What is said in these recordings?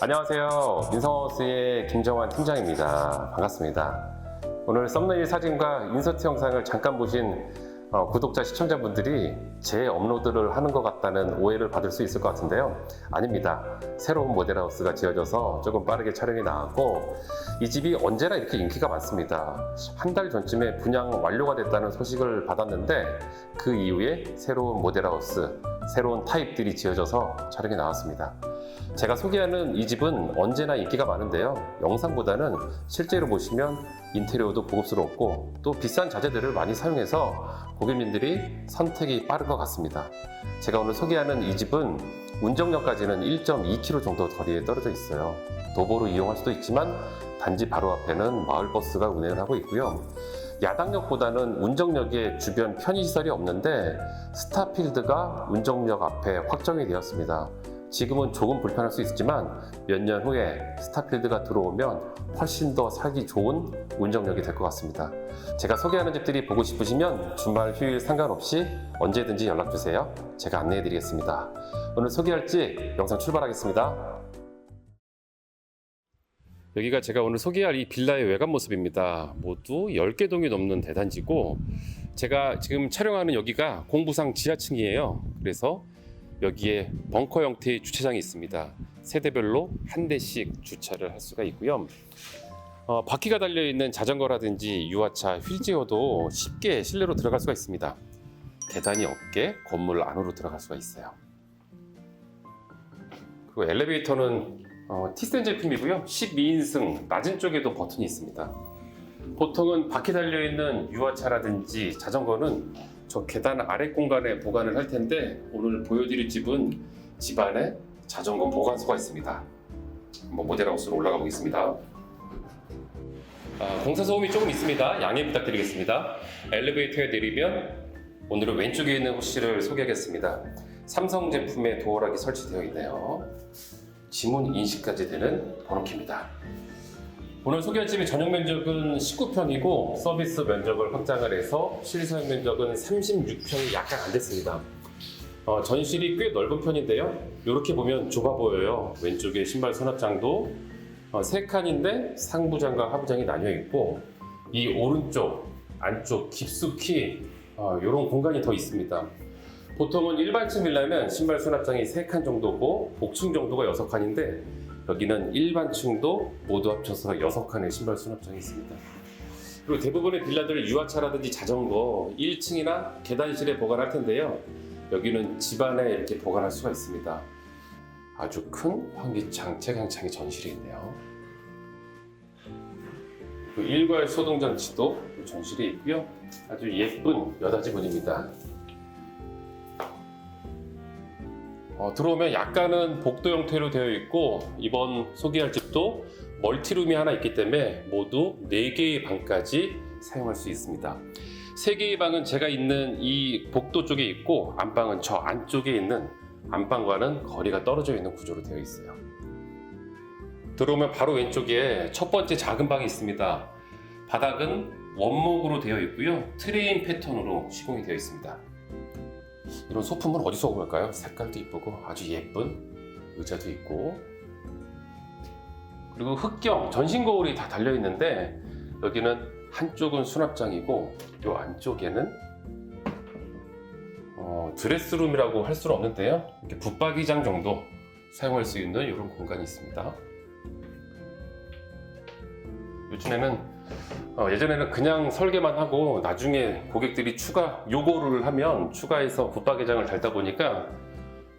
안녕하세요. 민성하우스의 김정환 팀장입니다. 반갑습니다. 오늘 썸네일 사진과 인서트 영상을 잠깐 보신 어, 구독자 시청자분들이 제 업로드를 하는 것 같다는 오해를 받을 수 있을 것 같은데요. 아닙니다. 새로운 모델하우스가 지어져서 조금 빠르게 촬영이 나왔고 이 집이 언제나 이렇게 인기가 많습니다. 한 달 전쯤에 분양 완료가 됐다는 소식을 받았는데 그 이후에 새로운 모델하우스, 새로운 타입들이 지어져서 촬영이 나왔습니다. 제가 소개하는 이 집은 언제나 인기가 많은데요. 영상보다는 실제로 보시면 인테리어도 고급스럽고 또 비싼 자재들을 많이 사용해서 고객님들이 선택이 빠른 것 같습니다. 제가 오늘 소개하는 이 집은 운정역까지는 1.2km 정도 거리에 떨어져 있어요. 도보로 이용할 수도 있지만 단지 바로 앞에는 마을버스가 운행을 하고 있고요. 야당역보다는 운정역에 주변 편의시설이 없는데 스타필드가 운정역 앞에 확정이 되었습니다. 지금은 조금 불편할 수 있지만 몇 년 후에 스타필드가 들어오면 훨씬 더 살기 좋은 운정역이 될 것 같습니다. 제가 소개하는 집들이 보고 싶으시면 주말 휴일 상관없이 언제든지 연락 주세요. 제가 안내해 드리겠습니다. 오늘 소개할 집 영상 출발하겠습니다. 여기가 제가 오늘 소개할 이 빌라의 외관 모습입니다. 모두 10개 동이 넘는 대단지고 제가 지금 촬영하는 여기가 공부상 지하층이에요. 그래서 여기에 벙커 형태의 주차장이 있습니다. 세대별로 한 대씩 주차를 할 수가 있고요. 어, 바퀴가 달려 있는 자전거라든지 유아차, 휠체어도 쉽게 실내로 들어갈 수가 있습니다. 계단이 없게 건물 안으로 들어갈 수가 있어요. 그리고 엘리베이터는 어, 티센 제품이고요. 12인승 낮은 쪽에도 버튼이 있습니다. 보통은 바퀴 달려 있는 유아차라든지 자전거는 저 계단 아래 공간에 보관을 할 텐데 오늘 보여드릴 집은 집 안에 자전거 보관소가 있습니다. 한번 모델하우스로 올라가 보겠습니다. 아, 공사 소음이 조금 있습니다. 양해 부탁드리겠습니다. 엘리베이터에 내리면 오늘은 왼쪽에 있는 호실을 소개하겠습니다. 삼성 제품의 도어락이 설치되어 있네요. 지문 인식까지 되는 번호키입니다. 오늘 소개할 집의 전용 면적은 19평이고 서비스 면적을 확장을 해서 실사용 면적은 36평이 약간 안 됐습니다. 어, 전실이 꽤 넓은 편인데요. 이렇게 보면 좁아 보여요. 왼쪽에 신발 수납장도 어, 세 칸인데 상부장과 하부장이 나뉘어 있고 이 오른쪽 안쪽 깊숙이 이런 공간이 더 있습니다. 보통은 일반층 빌라는 신발 수납장이 3칸 정도고 복층 정도가 6칸인데 여기는 일반 층도 모두 합쳐서 6칸의 신발 수납장이 있습니다. 그리고 대부분의 빌라들 유아차라든지 자전거 1층이나 계단실에 보관할 텐데요. 여기는 집안에 이렇게 보관할 수가 있습니다. 아주 큰 환기창, 채광창이 전실이 있네요. 그 일괄 소동장치도 전실이 있고요. 아주 예쁜 여닫이 문입니다. 어, 들어오면 약간은 복도 형태로 되어 있고 이번 소개할 집도 멀티룸이 하나 있기 때문에 모두 4개의 방까지 사용할 수 있습니다. 3개의 방은 제가 있는 이 복도 쪽에 있고 안방은 저 안쪽에 있는 안방과는 거리가 떨어져 있는 구조로 되어 있어요. 들어오면 바로 왼쪽에 첫 번째 작은 방이 있습니다. 바닥은 원목으로 되어 있고요. 트레인 패턴으로 시공이 되어 있습니다. 이런 소품은 어디서 볼까요? 색깔도 이쁘고 아주 예쁜 의자도 있고. 그리고 흑경 전신 거울이 다 달려 있는데 여기는 한쪽은 수납장이고 이 안쪽에는 어, 드레스룸이라고 할 수는 없는데요. 이렇게 붙박이장 정도 사용할 수 있는 이런 공간이 있습니다. 요즘에는 어, 예전에는 그냥 설계만 하고 나중에 고객들이 추가 요구를 하면 추가해서 붙박이장을 달다 보니까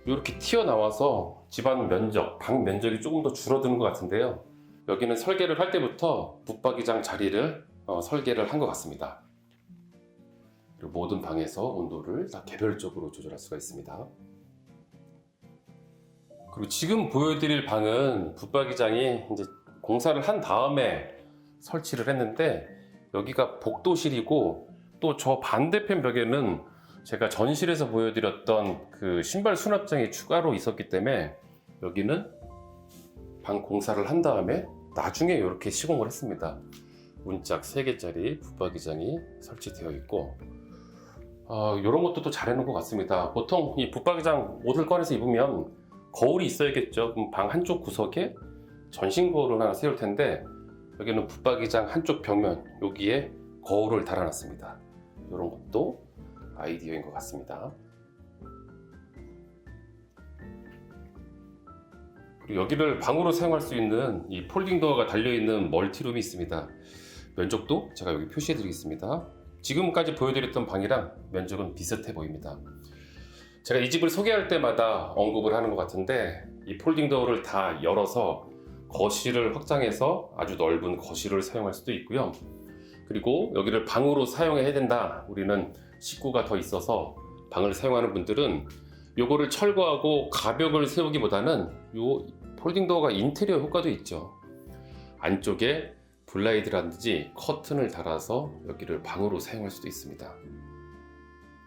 이렇게 튀어나와서 집안 면적, 방 면적이 조금 더 줄어드는 것 같은데요. 여기는 설계를 할 때부터 붙박이장 자리를 어, 설계를 한 것 같습니다. 그리고 모든 방에서 온도를 다 개별적으로 조절할 수가 있습니다. 그리고 지금 보여드릴 방은 붙박이장이 이제 공사를 한 다음에 설치를 했는데 여기가 복도실이고 또 저 반대편 벽에는 제가 전실에서 보여드렸던 그 신발 수납장이 추가로 있었기 때문에 여기는 방 공사를 한 다음에 나중에 이렇게 시공을 했습니다. 문짝 3개짜리 붙박이장이 설치되어 있고 어, 이런 것도 또 잘해놓은 것 같습니다. 보통 이 붙박이장 옷을 꺼내서 입으면 거울이 있어야겠죠. 그럼 방 한쪽 구석에 전신 거울을 하나 세울 텐데 여기는 붙박이장 한쪽 벽면 여기에 거울을 달아놨습니다. 이런 것도 아이디어인 것 같습니다. 그리고 여기를 방으로 사용할 수 있는 이 폴딩 도어가 달려있는 멀티룸이 있습니다. 면적도 제가 여기 표시해 드리겠습니다. 지금까지 보여드렸던 방이랑 면적은 비슷해 보입니다. 제가 이 집을 소개할 때마다 언급을 하는 것 같은데 이 폴딩 도어를 다 열어서 거실을 확장해서 아주 넓은 거실을 사용할 수도 있고요. 그리고 여기를 방으로 사용해야 된다. 우리는 식구가 더 있어서 방을 사용하는 분들은 요거를 철거하고 가벽을 세우기보다는 요 폴딩 도어가 인테리어 효과도 있죠. 안쪽에 블라이드라든지 커튼을 달아서 여기를 방으로 사용할 수도 있습니다.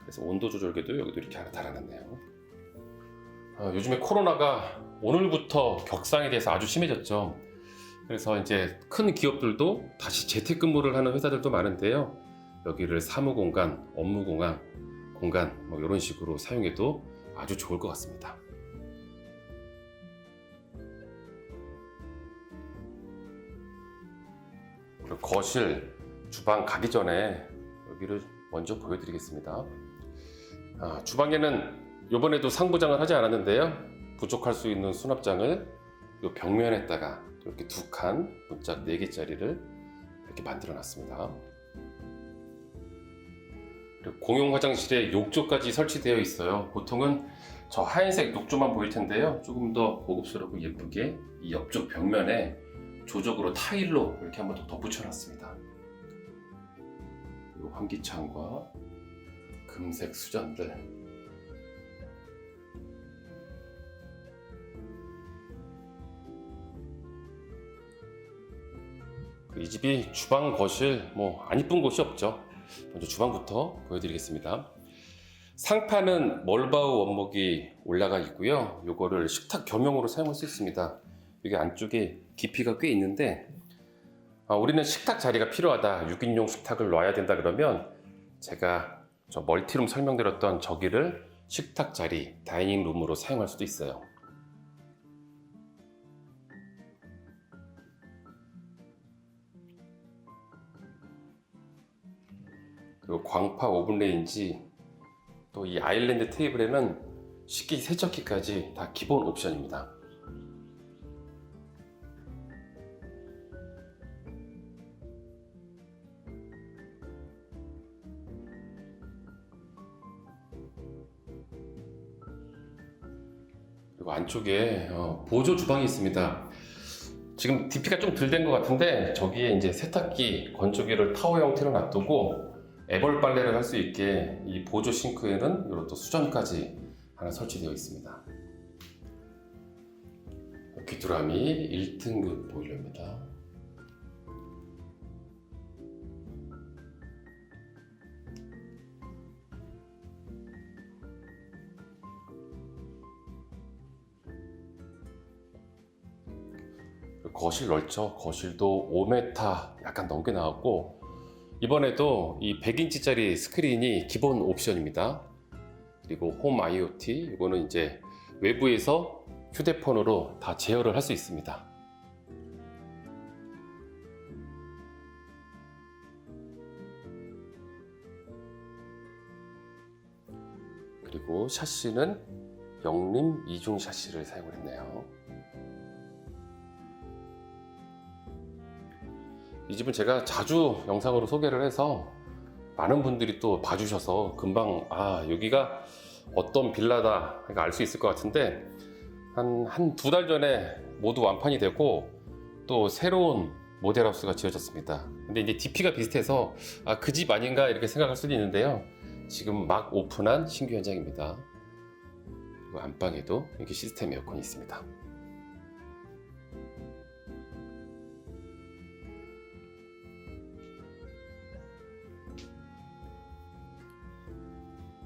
그래서 온도 조절기도 여기도 이렇게 하나 달아놨네요. 아, 요즘에 코로나가 오늘부터 격상에 대해서 아주 심해졌죠. 그래서 이제 큰 기업들도 다시 재택근무를 하는 회사들도 많은데요. 여기를 사무 공간, 업무 공간, 공간 뭐 이런 식으로 사용해도 아주 좋을 것 같습니다. 그리고 거실, 주방 가기 전에 여기를 먼저 보여드리겠습니다. 아, 주방에는 이번에도 상부장을 하지 않았는데요. 부족할 수 있는 수납장을 이 벽면에다가 이렇게 두 칸, 문짝 4개짜리를 이렇게 만들어 놨습니다. 그리고 공용 화장실에 욕조까지 설치되어 있어요. 보통은 저 하얀색 욕조만 보일 텐데요. 조금 더 고급스럽고 예쁘게 이 옆쪽 벽면에 조적으로 타일로 이렇게 한번 더 덧붙여 놨습니다. 그리고 환기창과 금색 수전들 이 집이 주방, 거실 뭐 안 이쁜 곳이 없죠. 먼저 주방부터 보여드리겠습니다. 상판은 멀바우 원목이 올라가 있고요. 요거를 식탁 겸용으로 사용할 수 있습니다. 이게 안쪽에 깊이가 꽤 있는데 아, 우리는 식탁 자리가 필요하다. 6인용 식탁을 놔야 된다 그러면 제가 저 멀티룸 설명드렸던 저기를 식탁 자리, 다이닝 룸으로 사용할 수도 있어요. 그리고 광파 오븐 레인지 또 이 아일랜드 테이블에는 식기 세척기까지 다 기본 옵션입니다. 그리고 안쪽에 어, 보조 주방이 있습니다. 지금 DP가 좀 덜 된 것 같은데 저기에 이제 세탁기, 건조기를 타워 형태로 놔두고 애벌 빨래를 할 수 있게 이 보조 싱크에는 이런 또 수전까지 하나 설치되어 있습니다. 귀뚜라미 1등급 보일러입니다. 거실 넓죠. 거실도 5m 약간 넘게 나왔고 이번에도 이 100인치짜리 스크린이 기본 옵션입니다. 그리고 홈 IoT 이거는 이제 외부에서 휴대폰으로 다 제어를 할 수 있습니다. 그리고 샤시는 영림 이중 샤시를 사용을 했네요. 이 집은 제가 자주 영상으로 소개를 해서 많은 분들이 또 봐주셔서 금방 아 여기가 어떤 빌라다 알수 있을 것 같은데 한 한 두 달 전에 모두 완판이 되고 또 새로운 모델하우스가 지어졌습니다. 근데 이제 DP가 비슷해서 아 그 집 아닌가 이렇게 생각할 수도 있는데요. 지금 막 오픈한 신규 현장입니다. 그리고 안방에도 이렇게 시스템 에어컨이 있습니다.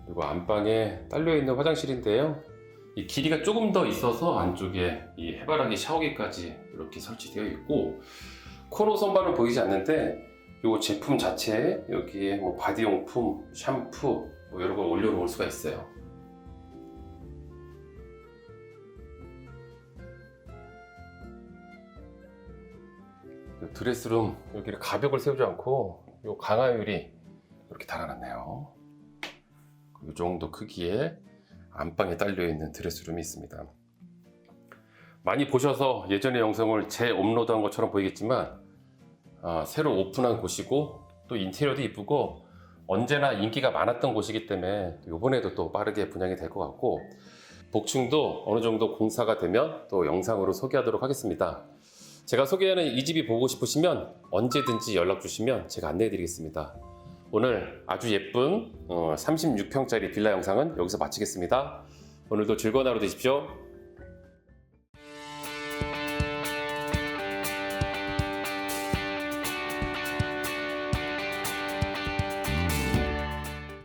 그리고 안방에 딸려 있는 화장실인데요. 이 길이가 조금 더 있어서 안쪽에 이 해바라기 샤워기까지 이렇게 설치되어 있고 코로 선반은 보이지 않는데 이 제품 자체에 여기에 뭐 바디용품, 샴푸 뭐 여러 걸 올려놓을 수가 있어요. 드레스룸 여기를 가벽을 세우지 않고 이 강화유리 이렇게 달아놨네요. 이 정도 크기의 안방에 딸려 있는 드레스룸이 있습니다. 많이 보셔서 예전의 영상을 재업로드한 것처럼 보이겠지만 아, 새로 오픈한 곳이고 또 인테리어도 이쁘고 언제나 인기가 많았던 곳이기 때문에 이번에도 또 빠르게 분양이 될 것 같고 복층도 어느 정도 공사가 되면 또 영상으로 소개하도록 하겠습니다. 제가 소개하는 이 집이 보고 싶으시면 언제든지 연락 주시면 제가 안내해 드리겠습니다. 오늘 아주 예쁜 어, 36평짜리 빌라 영상은 여기서 마치겠습니다. 오늘도 즐거운 하루 되십시오.